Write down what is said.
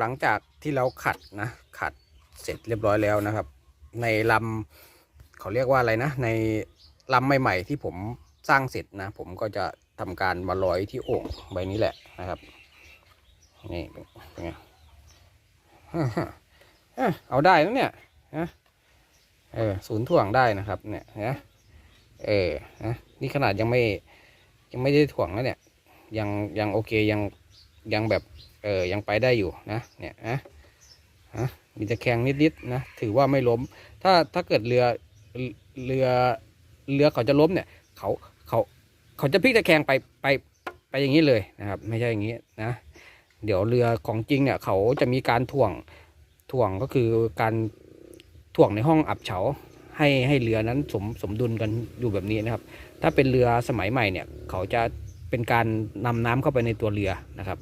หลังจากที่เราขัดนะ ขัดเสร็จเรียบร้อยแล้วนะครับ ในลำเขาเรียกว่าอะไรนะ ในลำใหม่ๆที่ผมสร้างเสร็จนะ ผมก็จะทำการมาลอยที่โอ่งใบนี้แหละนะครับ นี่เป็นไงเอ้ยเอาได้นะเนี่ยนะเออศูนย์ถ่วงได้นะครับ เนี่ยนะเออนะนี่ขนาดยังไม่ยังไม่ได้ถ่วงนะเนี่ย ยังยังโอเคยังยังแบบ เออยังไปได้อยู่นะเนี่ยนะฮะมีตะแคงนิดๆนะถือว่าไม่ล้ม ถ้าถ้าเกิดเรือเรือเรือเขาจะล้มเนี่ยเขาเขาเขาจะพลิกตะแคงไปไปไปอย่างนี้เลยนะครับ ไม่ใช่อย่างนี้นะ เดี๋ยวเรือของจริงเนี่ยเขาจะมีการถ่วงถ่วงก็คือการถ่วงในห้องอับเฉาให้ให้เรือนั้นสมสมดุลกันอยู่แบบนี้นะครับ ถ้าเป็นเรือสมัยใหม่เนี่ยเขาจะเป็นการนำน้ำเข้าไปในตัวเรือนะครับ